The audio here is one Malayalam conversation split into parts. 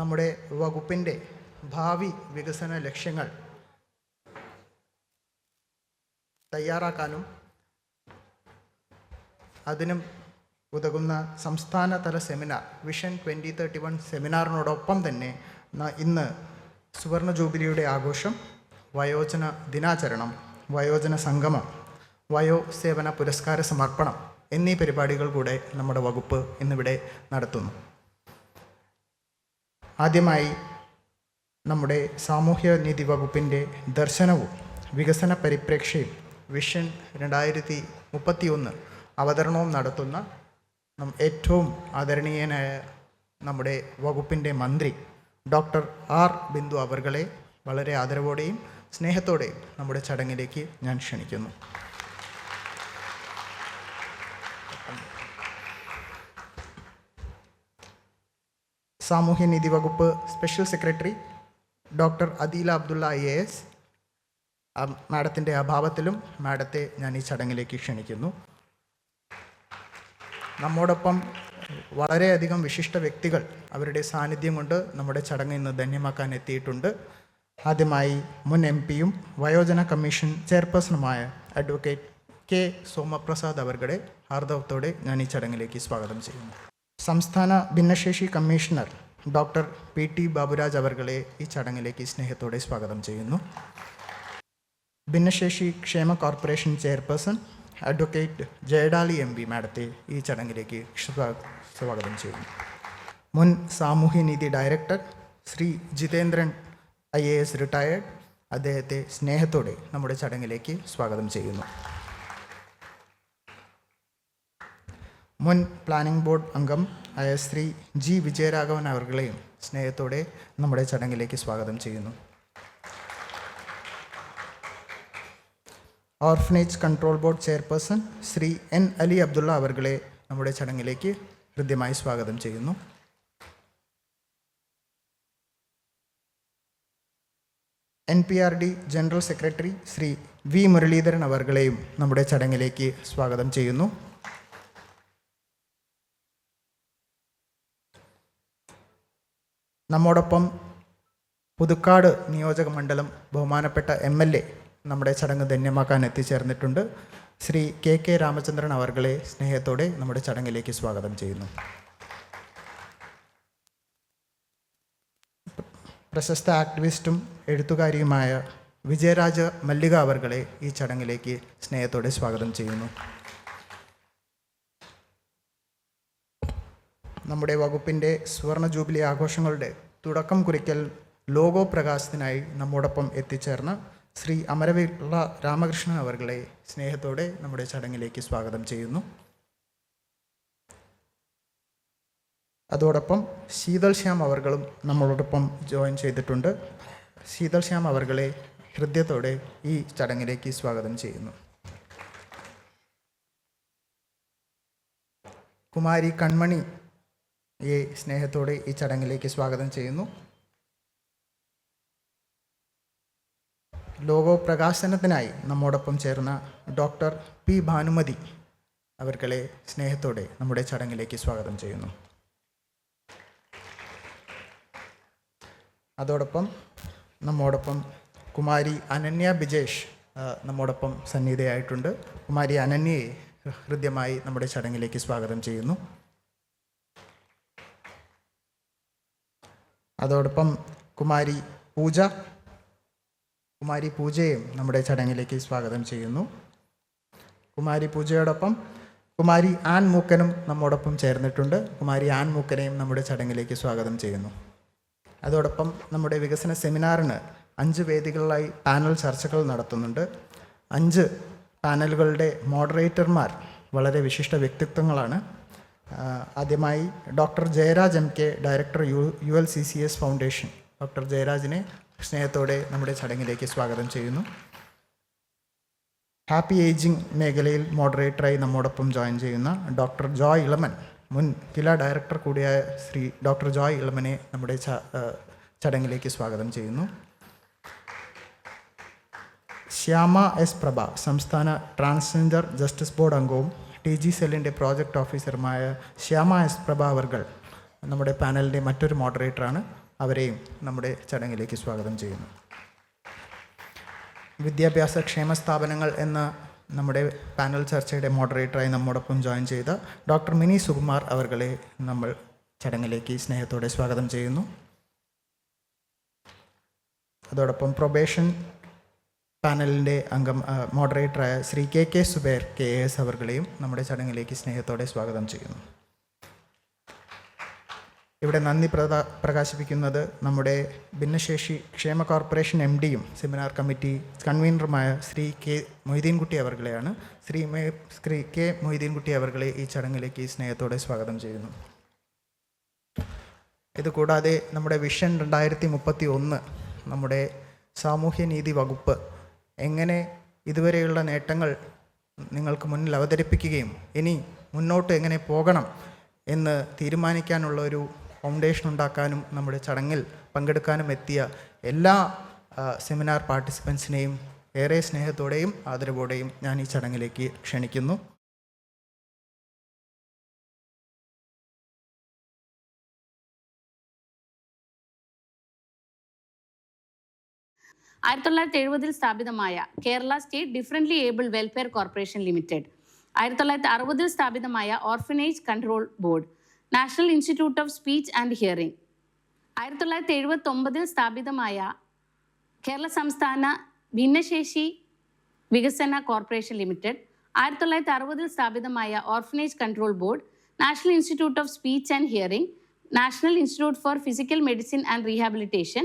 നമ്മുടെ വകുപ്പിന്റെ ഭാവി വികസന ലക്ഷ്യങ്ങൾ തയ്യാറാക്കാനും അതിനും ഉതകുന്ന സംസ്ഥാനതല seminar vision twenty thirty one സെമിനാറിനോടൊപ്പം തന്നെ ഇന്ന് സുവർണ ജൂബിലിയുടെ ആഘോഷം വയോജന ദിനാചരണം വയോജന സംഗമം വയോ സേവന പുരസ്കാര സമർപ്പണം എന്നീ പരിപാടികൾ കൂടെ നമ്മുടെ വകുപ്പ് ഇന്നിവിടെ നടത്തുന്നു. ആദ്യമായി നമ്മുടെ സാമൂഹ്യ നീതി വകുപ്പിന്റെ ദർശനവും വികസന പരിപ്രേക്ഷയും വിഷൻ രണ്ടായിരത്തി മുപ്പത്തി ഒന്ന് അവതരണവും നടത്തുന്ന ഏറ്റവും ആദരണീയനായ നമ്മുടെ വകുപ്പിന്റെ മന്ത്രി ഡോക്ടർ ആർ ബിന്ദു അവർകളെ വളരെ ആദരവോടെയും സ്നേഹത്തോടെയും നമ്മുടെ ചടങ്ങിലേക്ക് ഞാൻ ക്ഷണിക്കുന്നു. സാമൂഹ്യനീതി വകുപ്പ് special secretary doctor Adeela Abdulla I A S. മാഡത്തിന്റെ അഭാവത്തിലും മാഡത്തെ ഞാൻ ഈ ചടങ്ങിലേക്ക് ക്ഷണിക്കുന്നു. നമ്മോടൊപ്പം വളരെയധികം വിശിഷ്ട വ്യക്തികൾ അവരുടെ സാന്നിധ്യം കൊണ്ട് നമ്മുടെ ചടങ്ങ് ഇന്ന് ധന്യമാക്കാൻ എത്തിയിട്ടുണ്ട്. ആദ്യമായി മുൻ എം പിയും വയോജന കമ്മീഷൻ ചെയർപേഴ്സണുമായ അഡ്വക്കേറ്റ് കെ സോമപ്രസാദ് അവർകളെ ഹാർദവത്തോടെ ഞാൻ ഈ ചടങ്ങിലേക്ക് സ്വാഗതം ചെയ്യുന്നു. സംസ്ഥാന ഭിന്നശേഷി commissioner doctor P T Baburaj അവർകളെ ഈ ചടങ്ങിലേക്ക് സ്നേഹത്തോടെ സ്വാഗതം ചെയ്യുന്നു. ഭിന്നശേഷി ക്ഷേമ corporation chairperson advocate Jayadali M P മാഡത്തെ ഈ ചടങ്ങിലേക്ക് സ്വാ- സ്വാഗതം ചെയ്യുന്നു. മുൻ സാമൂഹ്യനീതി director Shri Jithendran I A S retired അദ്ദേഹത്തെ സ്നേഹത്തോടെ നമ്മുടെ ചടങ്ങിലേക്ക് സ്വാഗതം ചെയ്യുന്നു. മുൻ പ്ലാനിംഗ് ബോർഡ് അംഗം ആയ ശ്രീ ജി വിജയരാഘവൻ അവർകളെയും സ്നേഹത്തോടെ നമ്മുടെ ചടങ്ങിലേക്ക് സ്വാഗതം ചെയ്യുന്നു. Orphanage control board chairperson Shri N Ali Abdulla അവർകളെ നമ്മുടെ ചടങ്ങിലേക്ക് ഹൃദ്യമായി സ്വാഗതം ചെയ്യുന്നു. N P R D general secretary Shri V Muraleedharan അവർകളെയും നമ്മുടെ ചടങ്ങിലേക്ക് സ്വാഗതം ചെയ്യുന്നു. നമ്മോടൊപ്പം പുതുക്കാട് നിയോജക മണ്ഡലം ബഹുമാനപ്പെട്ട എം എൽ എ നമ്മുടെ ചടങ്ങ് ധന്യമാക്കാൻ എത്തിച്ചേർന്നിട്ടുണ്ട്. ശ്രീ കെ കെ രാമചന്ദ്രൻ അവർകളെ സ്നേഹത്തോടെ നമ്മുടെ ചടങ്ങിലേക്ക് സ്വാഗതം ചെയ്യുന്നു. പ്രശസ്ത ആക്ടിവിസ്റ്റും എഴുത്തുകാരിയുമായ വിജയരാജ മല്ലിക അവർകളെ ഈ ചടങ്ങിലേക്ക് സ്നേഹത്തോടെ സ്വാഗതം ചെയ്യുന്നു. നമ്മുടെ വകുപ്പിന്റെ സുവർണ ജൂബിലി ആഘോഷങ്ങളുടെ തുടക്കം കുറിക്കൽ ലോഗോ പ്രകാശത്തിനായി നമ്മോടൊപ്പം എത്തിച്ചേർന്ന ശ്രീ അമരവിള്ള രാമകൃഷ്ണൻ അവർകളെ സ്നേഹത്തോടെ നമ്മുടെ ചടങ്ങിലേക്ക് സ്വാഗതം ചെയ്യുന്നു. അതോടൊപ്പം ശീതൾ ശ്യാം അവർകളും നമ്മളോടൊപ്പം ജോയിൻ ചെയ്തിട്ടുണ്ട്. ശീതൾ ശ്യാം അവർകളെ ഹൃദയത്തോടെ ഈ ചടങ്ങിലേക്ക് സ്വാഗതം ചെയ്യുന്നു. കുമാരി കൺമണി ഈ സ്നേഹത്തോടെ ഈ ചടങ്ങിലേക്ക് സ്വാഗതം ചെയ്യുന്നു. ലോഗോ പ്രകാശനത്തിനായി നമ്മോടൊപ്പം ചേർന്ന ഡോക്ടർ പി ഭാനുമതി അവർകളെ സ്നേഹത്തോടെ നമ്മുടെ ചടങ്ങിലേക്ക് സ്വാഗതം ചെയ്യുന്നു. അതോടൊപ്പം നമ്മോടൊപ്പം കുമാരി അനന്യ ബിജേഷ് നമ്മോടൊപ്പം സന്നിധിയായിട്ടുണ്ട്. കുമാരി അനന്യയെ ഹൃദ്യമായി നമ്മുടെ ചടങ്ങിലേക്ക് സ്വാഗതം ചെയ്യുന്നു. അതോടൊപ്പം കുമാരി പൂജ കുമാരി പൂജയും നമ്മുടെ ചടങ്ങിലേക്ക് സ്വാഗതം ചെയ്യുന്നു. കുമാരി പൂജയോടൊപ്പം കുമാരി ആൻ മൂക്കനും നമ്മോടൊപ്പം ചേർന്നിട്ടുണ്ട്. കുമാരി ആൻ മൂക്കനെയും നമ്മുടെ ചടങ്ങിലേക്ക് സ്വാഗതം ചെയ്യുന്നു. അതോടൊപ്പം നമ്മുടെ വികസന സെമിനാറിന് അഞ്ച് വേദികളിലായി പാനൽ ചർച്ചകൾ നടത്തുന്നുണ്ട്. അഞ്ച് പാനലുകളുടെ മോഡറേറ്റർമാർ വളരെ വിശിഷ്ട വ്യക്തിത്വങ്ങളാണ്. ആദ്യമായി doctor Jayaraj M K director U U L C C S foundation. Doctor ജയരാജിനെ സ്നേഹത്തോടെ നമ്മുടെ ചടങ്ങിലേക്ക് സ്വാഗതം ചെയ്യുന്നു. ഹാപ്പി ഏജിംഗ് മേഖലയിൽ മോഡറേറ്ററായി നമ്മോടൊപ്പം ജോയിൻ ചെയ്യുന്ന ഡോക്ടർ ജോയ് ഇളമൻ മുൻ കില ഡയറക്ടർ കൂടിയായ ശ്രീ ഡോക്ടർ ജോയ് ഇളമനെ നമ്മുടെ ചടങ്ങിലേക്ക് സ്വാഗതം ചെയ്യുന്നു. ശ്യാമ എസ് പ്രഭ സംസ്ഥാന ട്രാൻസ്ജെൻഡർ ജസ്റ്റിസ് ബോർഡ് അംഗവും ടി ജി സെല്ലിന്റെ പ്രോജക്റ്റ് ഓഫീസറുമായ ശ്യാമ എസ് പ്രഭാവർഗൾ നമ്മുടെ പാനലിന്റെ മറ്റൊരു മോഡറേറ്ററാണ്. അവരെയും നമ്മുടെ ചടങ്ങിലേക്ക് സ്വാഗതം ചെയ്യുന്നു. വിദ്യാഭ്യാസ ക്ഷേമ സ്ഥാപനങ്ങൾ എന്ന നമ്മുടെ പാനൽ ചർച്ചയുടെ മോഡറേറ്ററായി നമ്മോടൊപ്പം ജോയിൻ ചെയ്ത ഡോക്ടർ മിനി സുകുമാർ അവർകളെ നമ്മൾ ചടങ്ങിലേക്ക് സ്നേഹത്തോടെ സ്വാഗതം ചെയ്യുന്നു. അതോടൊപ്പം പ്രൊബേഷൻ പാനലിന്റെ അംഗം മോഡറേറ്ററായ Shri K K Zubair K S അവർകളെയും നമ്മുടെ ചടങ്ങിലേക്ക് സ്നേഹത്തോടെ സ്വാഗതം ചെയ്യുന്നു. ഇവിടെ നന്ദി പ്രകാശിപ്പിക്കുന്നത് നമ്മുടെ ഭിന്നശേഷി ക്ഷേമ കോർപ്പറേഷൻ എം ഡിയും സെമിനാർ കമ്മിറ്റി കൺവീനറുമായ ശ്രീ കെ മൊയ്തീൻകുട്ടി അവർകളെയാണ് ശ്രീ മേ ശ്രീ കെ മൊയ്തീൻകുട്ടി അവർകളെ ഈ ചടങ്ങിലേക്ക് സ്നേഹത്തോടെ സ്വാഗതം ചെയ്യുന്നു. ഇതുകൂടാതെ നമ്മുടെ വിഷൻ രണ്ടായിരത്തി മുപ്പത്തി ഒന്ന് നമ്മുടെ സാമൂഹ്യനീതി വകുപ്പ് എങ്ങനെ ഇതുവരെയുള്ള നേട്ടങ്ങൾ നിങ്ങൾക്ക് മുന്നിൽ അവതരിപ്പിക്കുകയും ഇനി മുന്നോട്ട് എങ്ങനെ പോകണം എന്ന് തീരുമാനിക്കാനുള്ള ഒരു ഫൗണ്ടേഷൻ ഉണ്ടാക്കാനും നമ്മുടെ ചടങ്ങിൽ പങ്കെടുക്കാനും എത്തിയ എല്ലാ സെമിനാർ പാർട്ടിസിപ്പൻസിനെയും ഏറെ സ്നേഹത്തോടെയും ആദരവോടെയും ഞാൻ ഈ ചടങ്ങിലേക്ക് ക്ഷണിക്കുന്നു. ആയിരത്തി തൊള്ളായിരത്തി എഴുപതിൽ സ്ഥാപിതമായ Kerala state differently able welfare corporation limited. ആയിരത്തി തൊള്ളായിരത്തി അറുപതിൽ സ്ഥാപിതമായ orphanage control board national institute of speech and hearing. ആയിരത്തി തൊള്ളായിരത്തി എഴുപത്തി ഒമ്പതിൽ സ്ഥാപിതമായ കേരള സംസ്ഥാന ഭിന്നശേഷി വികസന കോർപ്പറേഷൻ ലിമിറ്റഡ്. ആയിരത്തി തൊള്ളായിരത്തി അറുപതിൽ സ്ഥാപിതമായ orphanage control board national institute of speech and hearing national institute for physical medicine and rehabilitation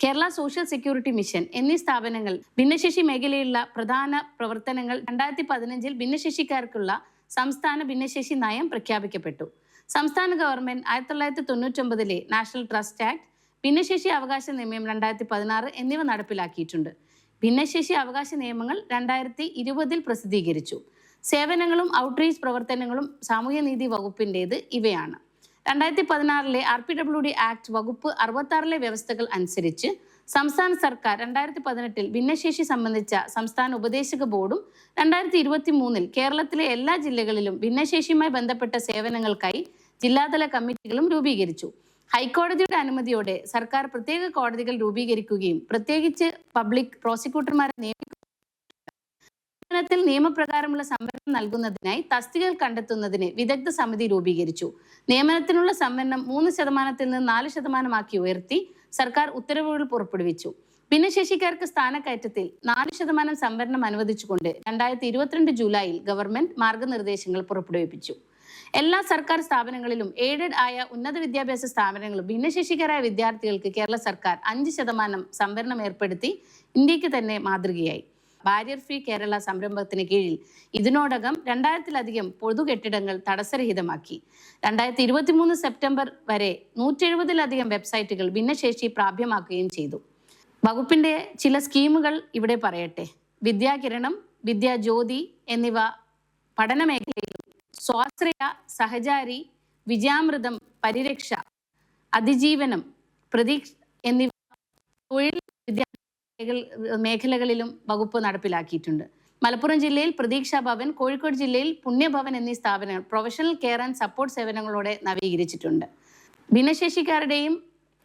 Kerala social security mission എന്നീ സ്ഥാപനങ്ങൾ ഭിന്നശേഷി മേഖലയിലുള്ള പ്രധാന പ്രവർത്തനങ്ങൾ രണ്ടായിരത്തി പതിനഞ്ചിൽ ഭിന്നശേഷിക്കാർക്കുള്ള സംസ്ഥാന ഭിന്നശേഷി നയം പ്രഖ്യാപിക്കപ്പെട്ടു. സംസ്ഥാന ഗവൺമെന്റ് ആയിരത്തി തൊള്ളായിരത്തി തൊണ്ണൂറ്റൊമ്പതിലെ നാഷണൽ ട്രസ്റ്റ് ആക്ട് ഭിന്നശേഷി അവകാശ നിയമം രണ്ടായിരത്തി പതിനാറ് എന്നിവ നടപ്പിലാക്കിയിട്ടുണ്ട്. ഭിന്നശേഷി അവകാശ നിയമങ്ങൾ രണ്ടായിരത്തി ഇരുപതിൽ പ്രസിദ്ധീകരിച്ചു. സേവനങ്ങളും ഔട്ട്റീച്ച് പ്രവർത്തനങ്ങളും സാമൂഹ്യനീതി വകുപ്പിന്റേത് ഇവയാണ്. രണ്ടായിരത്തി പതിനാറിലെ R P W D act വകുപ്പ് അറുപത്താറിലെ വ്യവസ്ഥകൾ അനുസരിച്ച് സംസ്ഥാന സർക്കാർ രണ്ടായിരത്തി പതിനെട്ടിൽ ഭിന്നശേഷി സംബന്ധിച്ച സംസ്ഥാന ഉപദേശക ബോർഡും രണ്ടായിരത്തി ഇരുപത്തി മൂന്നിൽ കേരളത്തിലെ എല്ലാ ജില്ലകളിലും ഭിന്നശേഷിയുമായി ബന്ധപ്പെട്ട സേവനങ്ങൾക്കായി ജില്ലാതല കമ്മിറ്റികളും രൂപീകരിച്ചു. ഹൈക്കോടതിയുടെ അനുമതിയോടെ സർക്കാർ പ്രത്യേക കോടതികൾ രൂപീകരിക്കുകയും പ്രത്യേകിച്ച് പബ്ലിക് പ്രോസിക്യൂട്ടർമാരെ നിയമനത്തിൽ നിയമപ്രകാരമുള്ള സംവരണം നൽകുന്നതിനായി തസ്തികകൾ കണ്ടെത്തുന്നതിന് വിദഗ്ധ സമിതി രൂപീകരിച്ചു. നിയമനത്തിനുള്ള സംവരണം മൂന്ന് ശതമാനത്തിൽ നിന്ന് നാല് ശതമാനമാക്കി ഉയർത്തി സർക്കാർ ഉത്തരവുകൾ പുറപ്പെടുവിച്ചു. ഭിന്നശേഷിക്കാർക്ക് സ്ഥാനക്കയറ്റത്തിൽ നാല് ശതമാനം സംവരണം അനുവദിച്ചുകൊണ്ട് രണ്ടായിരത്തി ഇരുപത്തിരണ്ട് ജൂലൈയിൽ ഗവൺമെന്റ് മാർഗനിർദ്ദേശങ്ങൾ പുറപ്പെടുവിപ്പിച്ചു. എല്ലാ സർക്കാർ സ്ഥാപനങ്ങളിലും എയ്ഡഡ് ആയ ഉന്നത വിദ്യാഭ്യാസ സ്ഥാപനങ്ങളും ഭിന്നശേഷിക്കാരായ വിദ്യാർത്ഥികൾക്ക് കേരള സർക്കാർ അഞ്ച് ശതമാനം സംവരണം ഏർപ്പെടുത്തി ഇന്ത്യയ്ക്ക് തന്നെ മാതൃകയായി. ബാരിയർ ഫ്രീ കേരള സംരംഭത്തിന് കീഴിൽ ഇതിനോടകം രണ്ടായിരത്തിലധികം പൊതു കെട്ടിടങ്ങൾ തടസ്സരഹിതമാക്കി. രണ്ടായിരത്തി ഇരുപത്തി മൂന്ന് സെപ്റ്റംബർ വരെ നൂറ്റി എഴുപതിലധികം വെബ്സൈറ്റുകൾ ഭിന്നശേഷി പ്രാപ്യമാക്കുകയും ചെയ്തു. വകുപ്പിന്റെ ചില സ്കീമുകൾ ഇവിടെ പറയട്ടെ. വിദ്യാകിരണം വിദ്യാജ്യോതി എന്നിവ പഠന മേഖലയിലും സ്വാശ്രയ സഹചാരി വിജയാമൃതം പരിരക്ഷ അതിജീവനം പ്രതീക്ഷ എന്നിവ തൊഴിൽ വിദ്യാ മേഖല- മേഖലകളിലും വകുപ്പ് നടപ്പിലാക്കിയിട്ടുണ്ട്. മലപ്പുറം ജില്ലയിൽ പ്രതീക്ഷാ ഭവൻ കോഴിക്കോട് ജില്ലയിൽ പുണ്യഭവൻ എന്നീ സ്ഥാപനങ്ങൾ പ്രൊഫഷണൽ കെയർ ആൻഡ് സപ്പോർട്ട് സേവനങ്ങളോടെ നവീകരിച്ചിട്ടുണ്ട്. ഭിന്നശേഷിക്കാരുടെയും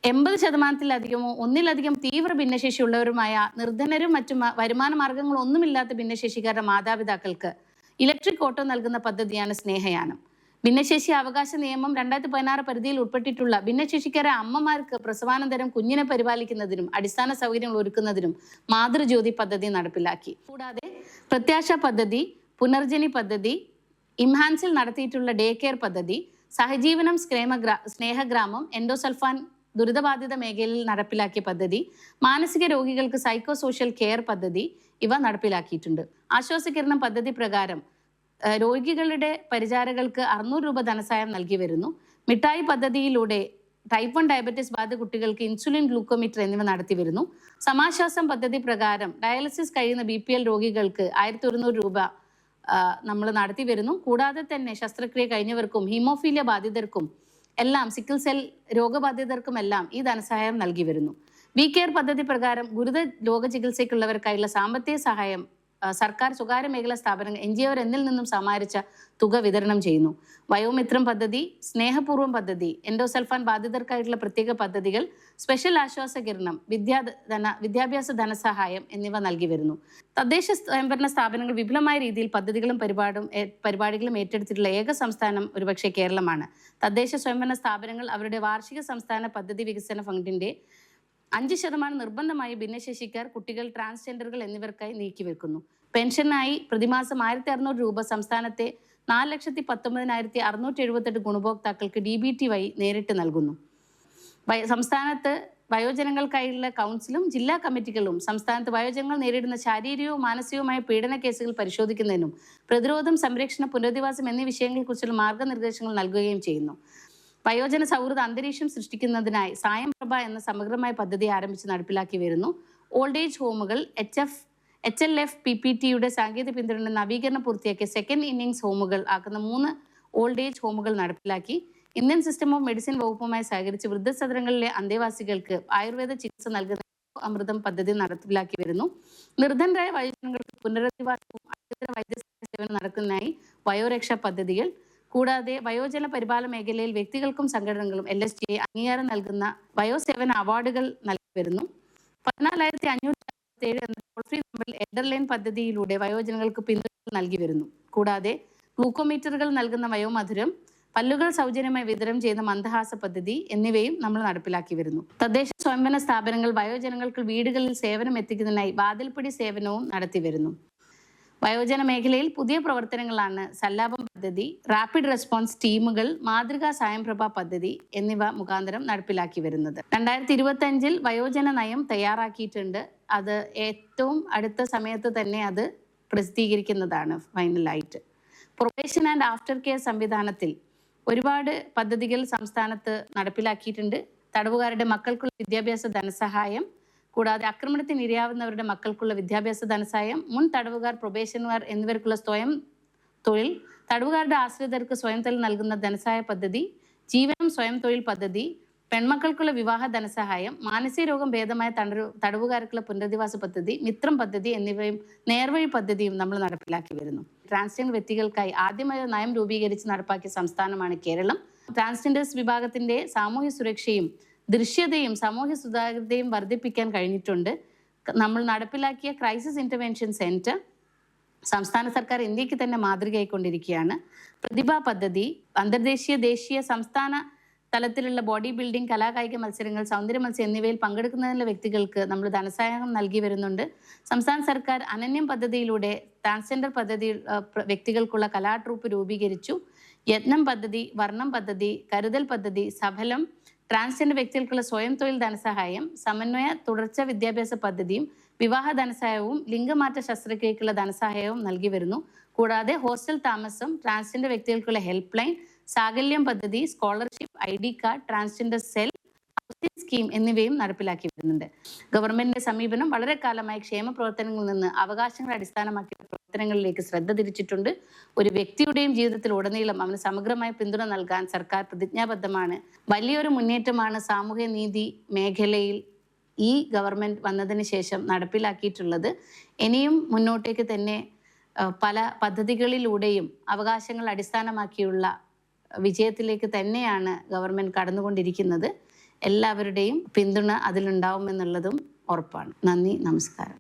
എൺപത് ശതമാനത്തിലധികമോ ഒന്നിലധികം തീവ്ര ഭിന്നശേഷിയുള്ളവരുമായ നിർധനരും മറ്റു വരുമാന മാർഗങ്ങളൊന്നുമില്ലാത്ത ഭിന്നശേഷിക്കാരുടെ മാതാപിതാക്കൾക്ക് ഇലക്ട്രിക് ഓട്ടോ നൽകുന്ന പദ്ധതിയാണ് സ്നേഹയാനം. ഭിന്നശേഷി അവകാശ നിയമം രണ്ടായിരത്തി പതിനാറ് പരിധിയിൽ ഉൾപ്പെട്ടിട്ടുള്ള ഭിന്നശേഷിക്കാരെ അമ്മമാർക്ക് പ്രസവാനന്തരം കുഞ്ഞിനെ പരിപാലിക്കുന്നതിനും അടിസ്ഥാന സൗകര്യങ്ങൾ ഒരുക്കുന്നതിനും മാതൃജ്യോതി പദ്ധതി നടപ്പിലാക്കി. കൂടാതെ പ്രത്യാശ പദ്ധതി പുനർജനി പദ്ധതി ഇംഹാൻസിൽ നടത്തിയിട്ടുള്ള ഡേ കെയർ പദ്ധതി സഹജീവനം സ്നേഹഗ്രാ സ്നേഹഗ്രാമം എൻഡോസൾഫാൻ ദുരിതബാധിത മേഖലയിൽ നടപ്പിലാക്കിയ പദ്ധതി മാനസിക രോഗികൾക്ക് സൈക്കോ സോഷ്യൽ കെയർ പദ്ധതി ഇവ നടപ്പിലാക്കിയിട്ടുണ്ട്. ആശ്വാസകിരണം പദ്ധതി പ്രകാരം രോഗികളുടെ പരിചാരകൾക്ക് അറുന്നൂറ് രൂപ ധനസഹായം നൽകി വരുന്നു. മിഠായി പദ്ധതിയിലൂടെ ടൈപ്പ് വൺ ഡയബറ്റീസ് ബാധ കുട്ടികൾക്ക് ഇൻസുലിൻ ഗ്ലൂക്കോമീറ്റർ എന്നിവ നടത്തി വരുന്നു. സമാശ്വാസം പദ്ധതി പ്രകാരം ഡയാലിസിസ് കഴിയുന്ന ബി പി എൽ രോഗികൾക്ക് ആയിരത്തി ഒരുന്നൂറ് രൂപ നമ്മൾ നടത്തി വരുന്നു. കൂടാതെ തന്നെ ശസ്ത്രക്രിയ കഴിഞ്ഞവർക്കും ഹീമോഫീലിയ ബാധിതർക്കും എല്ലാം സിക്കിൾ സെൽ രോഗബാധിതർക്കും എല്ലാം ഈ ധനസഹായം നൽകി വരുന്നു. വി കെയർ പദ്ധതി പ്രകാരം ഗുരുതര രോഗ ചികിത്സയ്ക്കുള്ളവർക്കായുള്ള സാമ്പത്തിക സഹായം സർക്കാർ സ്വകാര്യ മേഖലാ സ്ഥാപനങ്ങൾ എൻ ജി ഒ എന്നിൽ നിന്നും സമാഹരിച്ച തുക വിതരണം ചെയ്യുന്നു. വയോമിത്രം പദ്ധതി സ്നേഹപൂർവം പദ്ധതി എൻഡോസൽഫാൻ ബാധിതർക്കായിട്ടുള്ള പ്രത്യേക പദ്ധതികൾ സ്പെഷ്യൽ ആശ്വാസ കിരണം വിദ്യാ ധന വിദ്യാഭ്യാസ ധനസഹായം എന്നിവ നൽകി വരുന്നു. തദ്ദേശ സ്വയംഭരണ സ്ഥാപനങ്ങൾ വിപുലമായ രീതിയിൽ പദ്ധതികളും പരിപാടും പരിപാടികളും ഏറ്റെടുത്തിട്ടുള്ള ഏക സംസ്ഥാനം ഒരുപക്ഷെ കേരളമാണ്. തദ്ദേശ സ്വയംഭരണ സ്ഥാപനങ്ങൾ അവരുടെ വാർഷിക സംസ്ഥാന പദ്ധതി വികസന ഫണ്ടിന്റെ അഞ്ച് ശതമാനം നിർബന്ധമായി ഭിന്നശേഷിക്കാർ കുട്ടികൾ ട്രാൻസ്ജെൻഡറുകൾ എന്നിവർക്കായി നീക്കിവെക്കുന്നു പെൻഷനായി പ്രതിമാസം ആയിരത്തി അറുന്നൂറ് രൂപ സംസ്ഥാനത്തെ നാല് ലക്ഷത്തി പത്തൊമ്പതിനായിരത്തി അറുന്നൂറ്റി എഴുപത്തെട്ട് ഗുണഭോക്താക്കൾക്ക് ഡി ബി ടി വഴി നേരിട്ട് നൽകുന്നു. സംസ്ഥാനത്ത് വയോജനങ്ങൾക്കായുള്ള കൗൺസിലും ജില്ലാ കമ്മിറ്റികളും സംസ്ഥാനത്ത് വയോജനങ്ങൾ നേരിടുന്ന ശാരീരികവും മാനസികവുമായ പീഡന കേസുകൾ പരിശോധിക്കുന്നതിനും പ്രതിരോധം സംരക്ഷണ പുനരധിവാസം എന്നീ വിഷയങ്ങളെക്കുറിച്ചുള്ള മാർഗനിർദ്ദേശങ്ങൾ നൽകുകയും ചെയ്യുന്നു. വയോജന സൗഹൃദ അന്തരീക്ഷം സൃഷ്ടിക്കുന്നതിനായി സായം പ്രഭ എന്ന സമഗ്രമായ പദ്ധതി ആരംഭിച്ച് നടപ്പിലാക്കി വരുന്നു. Old age ഹോമുകൾ H F H L F P P ടിയുടെ സാങ്കേതിക പിന്തുണ നവീകരണം പൂർത്തിയാക്കിയ സെക്കൻഡ് ഇന്നിങ്സ് ഹോമുകൾ ആക്കുന്ന മൂന്ന് ഓൾഡ് ഏജ് ഹോമുകൾ നടപ്പിലാക്കി. ഇന്ത്യൻ സിസ്റ്റം ഓഫ് മെഡിസിൻ വകുപ്പുമായി സഹകരിച്ച് വൃദ്ധസദനങ്ങളിലെ അന്തേവാസികൾക്ക് ആയുർവേദ ചികിത്സ നൽകുന്ന അമൃതം പദ്ധതി നടപ്പിലാക്കി വരുന്നു. നിർധനരായ വയോജനങ്ങൾക്ക് പുനരധിവാസവും അടിയന്തര വൈദ്യസേവനം സേവനം നടക്കുന്നതിനായി വയോരക്ഷാ പദ്ധതികൾ കൂടാതെ വയോജന പരിപാലന മേഖലയിൽ വ്യക്തികൾക്കും സംഘടനകളും എൽ എസ് ടി അംഗീകാരം നൽകുന്ന വയോസേവന അവാർഡുകൾ നൽകി വരുന്നു പതിനാലായിരത്തി അഞ്ഞൂറ്റി എന്ന നമ്പറിൽ എഡർലൈൻ പദ്ധതിയിലൂടെ വയോജനങ്ങൾക്ക് പിന്തുണ നൽകി വരുന്നു കൂടാതെ ഗ്ലൂക്കോമീറ്ററുകൾ നൽകുന്ന വയോമധുരം പല്ലുകൾ സൗജന്യമായി വിതരണം ചെയ്യുന്ന മന്ദഹാസ പദ്ധതി എന്നിവയും നമ്മൾ നടപ്പിലാക്കി വരുന്നു തദ്ദേശ സ്വയംഭരണ സ്ഥാപനങ്ങൾ വയോജനങ്ങൾക്ക് വീടുകളിൽ സേവനം എത്തിക്കുന്നതിനായി വാതിൽപ്പടി സേവനവും നടത്തി വരുന്നു വയോജന മേഖലയിൽ പുതിയ പ്രവർത്തനങ്ങളാണ് സല്ലാപം പദ്ധതി റാപ്പിഡ് റെസ്പോൺസ് ടീമുകൾ മാതൃകാ സായംപ്രഭ പദ്ധതി എന്നിവ മുഖാന്തരം നടപ്പിലാക്കി വരുന്നത്. രണ്ടായിരത്തി ഇരുപത്തി അഞ്ചിൽ വയോജന നയം തയ്യാറാക്കിയിട്ടുണ്ട്. അത് ഏറ്റവും അടുത്ത സമയത്ത് തന്നെ അത് പ്രസിദ്ധീകരിക്കുന്നതാണ് ഫൈനലായിട്ട്. പ്രൊബേഷൻ ആൻഡ് ആഫ്റ്റർ കെയർ സംവിധാനത്തിൽ ഒരുപാട് പദ്ധതികൾ സംസ്ഥാനത്ത് നടപ്പിലാക്കിയിട്ടുണ്ട്. തടവുകാരുടെ മക്കൾക്കുള്ള വിദ്യാഭ്യാസ ധനസഹായം കൂടാതെ ആക്രമണത്തിന് ഇരയാവുന്നവരുടെ മക്കൾക്കുള്ള വിദ്യാഭ്യാസ ധനസഹായം മുൻ തടവുകാർ പ്രൊബേഷനുകാർ എന്നിവർക്കുള്ള സ്വയം തൊഴിൽ തടവുകാരുടെ ആശ്രിതർക്ക് സ്വയം തൊഴിൽ നൽകുന്ന ധനസഹായ പദ്ധതി ജീവനം സ്വയം തൊഴിൽ പദ്ധതി പെൺമക്കൾക്കുള്ള വിവാഹ ധനസഹായം മാനസിക രോഗം ഭേദമായ തടവു തടവുകാർക്കുള്ള പുനരധിവാസ പദ്ധതി മിത്രം പദ്ധതി എന്നിവയും നേർവഴി പദ്ധതിയും നമ്മൾ നടപ്പിലാക്കി വരുന്നു. ട്രാൻസ്ജെൻഡർ വ്യക്തികൾക്കായി ആദ്യമായി നയം രൂപീകരിച്ച് നടപ്പാക്കിയ സംസ്ഥാനമാണ് കേരളം. ട്രാൻസ്ജെൻഡേഴ്സ് വിഭാഗത്തിന്റെ സാമൂഹ്യ സുരക്ഷയും ദൃശ്യതയും സാമൂഹ്യ സുതാര്യതയും വർദ്ധിപ്പിക്കാൻ കഴിഞ്ഞിട്ടുണ്ട്. നമ്മൾ നടപ്പിലാക്കിയ ക്രൈസിസ് ഇന്റർവെൻഷൻ സെന്റർ സംസ്ഥാന സർക്കാർ ഇന്ത്യയ്ക്ക് തന്നെ മാതൃകയായിക്കൊണ്ടിരിക്കുകയാണ്. പ്രതിഭാ പദ്ധതി അന്തർദേശീയ ദേശീയ സംസ്ഥാന തലത്തിലുള്ള ബോഡി ബിൽഡിംഗ് കലാകായിക മത്സരങ്ങൾ സൗന്ദര്യ മത്സരം എന്നിവയിൽ പങ്കെടുക്കുന്നതിനുള്ള വ്യക്തികൾക്ക് നമ്മൾ ധനസഹായം നൽകി വരുന്നുണ്ട്. സംസ്ഥാന സർക്കാർ അനന്യം പദ്ധതിയിലൂടെ ട്രാൻസ്ജെൻഡർ പദ്ധതി വ്യക്തികൾക്കുള്ള കലാ ട്രൂപ്പ് രൂപീകരിച്ചു. യത്നം പദ്ധതി വർണം പദ്ധതി കരുതൽ പദ്ധതി സഫലം ട്രാൻസ്ജെൻഡർ വ്യക്തികൾക്കുള്ള സ്വയം തൊഴിൽ ധനസഹായം സമന്വയ തുടർച്ച വിദ്യാഭ്യാസ പദ്ധതിയും വിവാഹ ധനസഹായവും ലിംഗമാറ്റ ശസ്ത്രക്രിയക്കുള്ള ധനസഹായവും നൽകി വരുന്നു. കൂടാതെ ഹോസ്റ്റൽ താമസം ട്രാൻസ്ജെൻഡർ വ്യക്തികൾക്കുള്ള ഹെൽപ്പ് ലൈൻ സാകല്യം പദ്ധതി scholarship I D card transgender cell scheme എന്നിവയും നടപ്പിലാക്കി വരുന്നുണ്ട്. ഗവൺമെന്റിന്റെ സമീപനം വളരെ കാലമായി ക്ഷേമ പ്രവർത്തനങ്ങളിൽ നിന്ന് അവകാശങ്ങളെ അടിസ്ഥാനമാക്കിയ പ്രവർത്തനങ്ങളിലേക്ക് ശ്രദ്ധ തിരിച്ചിട്ടുണ്ട്. ഒരു വ്യക്തിയുടെയും ജീവിതത്തിൽ ഉടനീളം അവന് സമഗ്രമായ പിന്തുണ നൽകാൻ സർക്കാർ പ്രതിജ്ഞാബദ്ധമാണ്. വലിയൊരു മുന്നേറ്റമാണ് സാമൂഹ്യ നീതി മേഖലയിൽ ഈ ഗവൺമെന്റ് വന്നതിന് ശേഷം നടപ്പിലാക്കിയിട്ടുള്ളത്. ഇനിയും മുന്നോട്ടേക്ക് തന്നെ പല പദ്ധതികളിലൂടെയും അവകാശങ്ങൾ അടിസ്ഥാനമാക്കിയുള്ള വിജയത്തിലേക്ക് തന്നെയാണ് ഗവൺമെന്റ് കടന്നുകൊണ്ടിരിക്കുന്നത്. എല്ലാവരുടെയും പിന്തുണ അതിലുണ്ടാവുമെന്നുള്ളതും ഉറപ്പാണ്. നന്ദി നമസ്കാരം.